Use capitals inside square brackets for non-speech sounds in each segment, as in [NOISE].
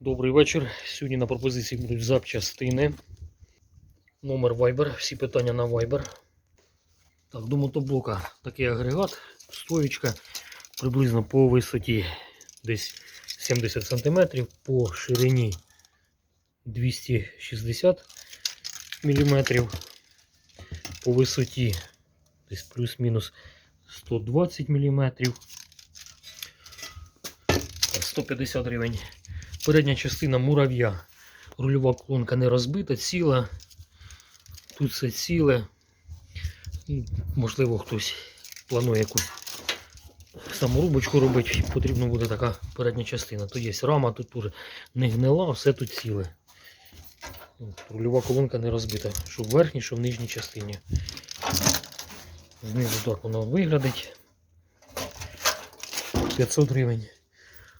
Добрий вечір. Сьогодні на пропозиції будуть запчастини. Номер Viber. Всі питання на Viber. Так, до мотоблока такий агрегат, стоїчка приблизно по висоті десь 70 см, по ширині 260 мм, по висоті десь плюс-мінус 120 мм. 150 гривень. Передня частина мурав'я. Рульова колонка не розбита, ціла. Тут все ціле. Ну, Можливо, хтось планує якусь саморубочку робити. Потрібна буде така передня частина. То є рама, тут теж не гнила, все тут ціле. Рульова колонка не розбита. Що в верхній, що в нижній частині. Знизу так воно виглядить. 500 гривень.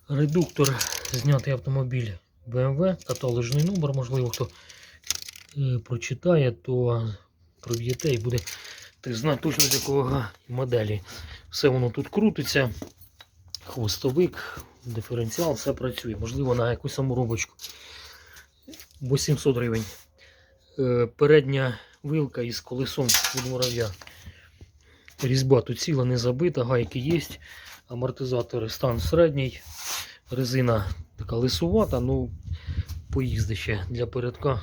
Редуктор знятий автомобіль BMW, каталожний номер, можливо, хто е, прочитає, то проб'єте і буде ти знати точно з якого моделі. Все воно тут крутиться, хвостовик, диференціал, все працює. Можливо, на якусь саморобочку. 800 гривень. Е, передня вилка із колесом від мурав'я. Різьба тут ціла, не забита, гайки є. Амортизатори стан середній. Резина така лисувата, ну поїзди ще для передка.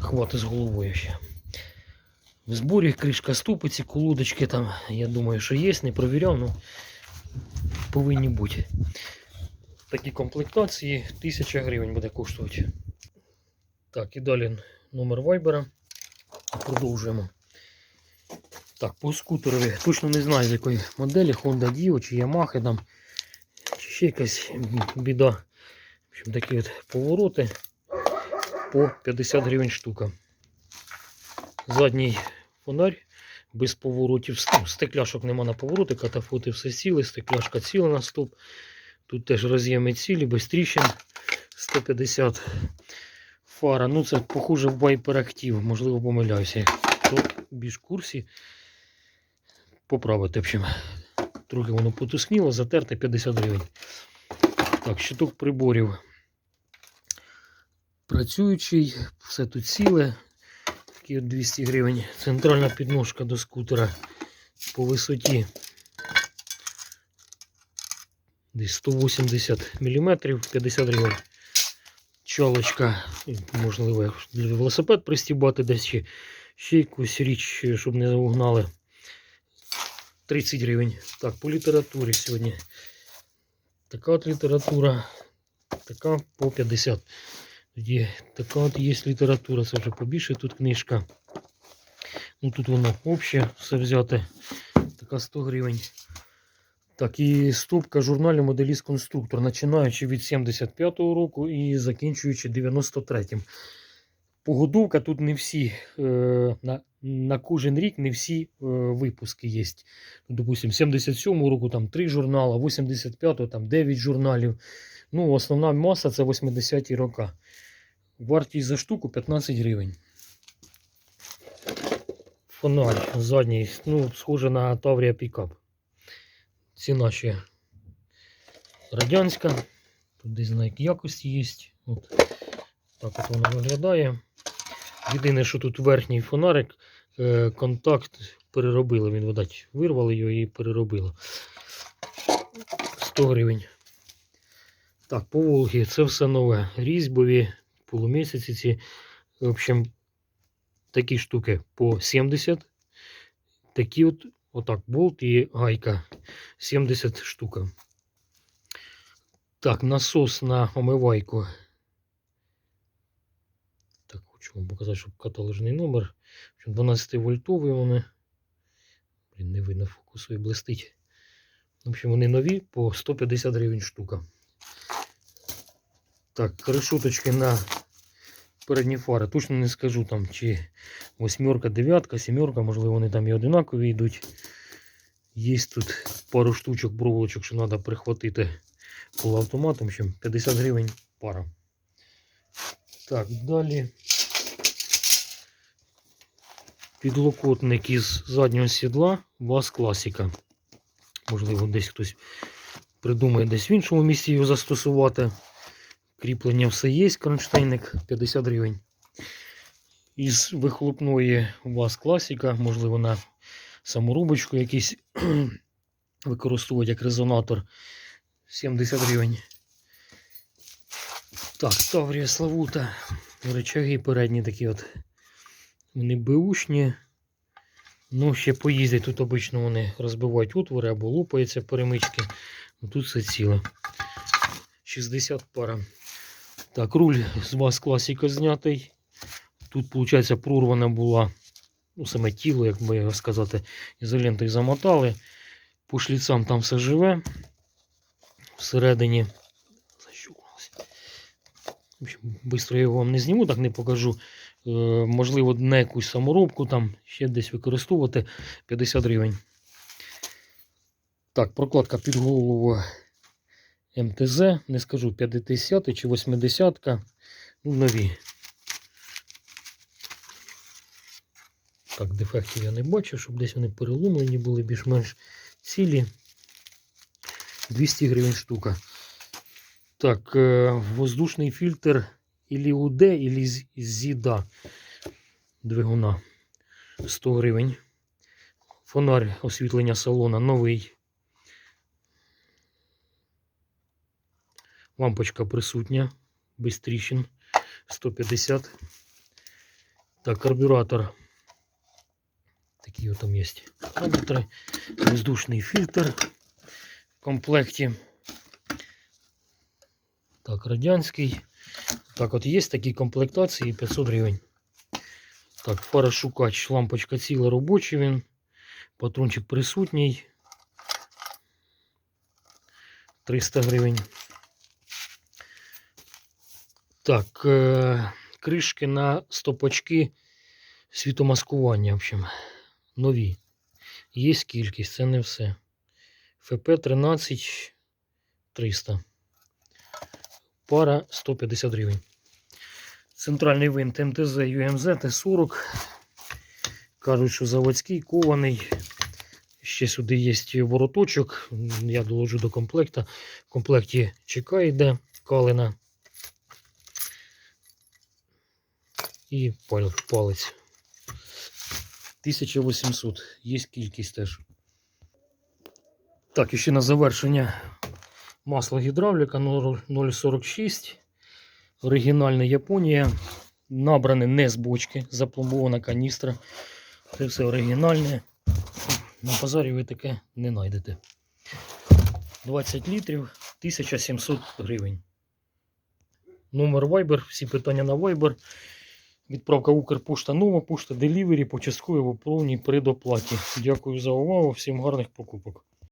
Хватить з головою ще. В зборі кришка ступиці, колодочки там, я думаю, що є, не провіряв, ну повинні бути. Такі комплектації 1000 гривень буде коштувати. Так, і далі номер вайбера. Продовжуємо. Так, по скутерові. Точно не знаю з якої моделі, Honda Dio чи Yamaha там. Ще якась біда. В общем, такі от повороти по 50 гривень штука. Задній фонарь без поворотів. Ну, Стекляшок нема на повороти, катафоти все сіли, стекляшка ціла на стоп. Тут теж роз'єми цілі, без тріщин 150 фара. Ну це похоже в Active, можливо помиляюся. Хто більш в курсі поправити. В общем, трохи воно потускніло, затерте 50 гривень. Так, щиток приборів. Працюючий, все тут ціле. Такі от 200 гривень. Центральна підножка до скутера по висоті. Десь 180 мм, 50 гривень. Чалочка, можливо, велосипед пристібати десь ще, ще якусь річ, щоб не угнали. 30 гривень. Так, по літературі сьогодні. Така от література, така по 50. Тоді така от є література, це вже побільше тут книжка. Ну тут воно обще все взяте. Така 100 гривень. Так, і стопка журналів моделіст конструктор, починаючи від 75-го року і закінчуючи 93-м. Погодовка тут не всі, е, на, на кожен рік не всі е, випуски є. Допустим, 77-го року там 3 журнали, 85-го там 9 журналів. Ну, основна маса це 80-ті роки. Вартість за штуку 15 гривень. Фонарь задній, ну, схоже на Таврія пікап. Ціна ще радянська. Тут десь знак якості є. От. Так от воно виглядає. Єдине, що тут верхній фонарик, е, контакт переробили. Він, видать, вирвали його і переробили. 100 гривень. Так, по Волгі це все нове. Різьбові, полумісяці ці. В общем, такі штуки по 70. Такі от, отак, болт і гайка. 70 штука. Так, насос на омивайку. Хочу вам показати, щоб каталожний номер. 12 вольтовий вони. Блін, не видно фокусу і блистить. В общем, вони нові по 150 гривень штука. Так, решеточки на передні фари. Точно не скажу там, чи восьмерка, дев'ятка, сімерка, можливо, вони там і одинакові йдуть. Є тут пару штучок, проволочок, що треба прихватити полуавтоматом, 50 гривень пара. Так, далі. Підлокотник із заднього сідла ВАЗ класика. Можливо, десь хтось придумає десь в іншому місці його застосувати. Кріплення все є, кронштейник 50 гривень. Із вихлопної у вас класика, можливо, на саморубочку якийсь [CLEARS THROAT] використовувати як резонатор 70 гривень. Так, Таврія Славута. Речаги передні такі от. Вони беушні. Ну, ще поїздять. Тут обично вони розбивають отвори або лупаються перемички. Ну, Тут все ціле. 60 пара. Так, руль з вас класика знятий. Тут, виходить, прорвана була ну, саме тіло, як би сказати, ізолентою замотали. По шліцам там все живе. Всередині. Защукалося. В общем, я його вам не зніму, так не покажу. Е, можливо, на якусь саморобку там ще десь використовувати 50 гривень. Так, прокладка під голову МТЗ, не скажу 50 чи 80, ну, нові. Так, дефектів я не бачу, щоб десь вони переломлені були більш-менш цілі. 200 гривень штука. Так, е, воздушний фільтр ілі УД, ілі ЗІДа двигуна 100 гривень. Фонарь освітлення салона новий. Лампочка присутня, без тріщин 150. Так, карбюратор. Такі там є параметри. Воздушний фільтр в комплекті. Так, радянський. Так, от є такі комплектації 500 гривень. Так, фарошукач, лампочка ціла робочий він. Патрончик присутній. 300 гривень. Так, е, кришки на стопочки світомаскування, в общем, нові. Є кількість, це не все. ФП 13 300. Пара 150 гривень. Центральний винт МТЗ UMZ Т40. Кажуть, що заводський, кований. Ще сюди є вороточок. Я доложу до комплекта. В комплекті ЧК йде калина. І палець. 1800. Є кількість теж. Так, і ще на завершення масло гідравліка 0,46. Оригінальна Японія. Набране не з бочки, запломбована каністра. Це все оригінальне. На базарі ви таке не знайдете. 20 літрів 1700 гривень. Номер Viber, всі питання на Viber. Відправка Укрпошта нова, пошта Delivery, початково в повній предоплаті. Дякую за увагу, всім гарних покупок.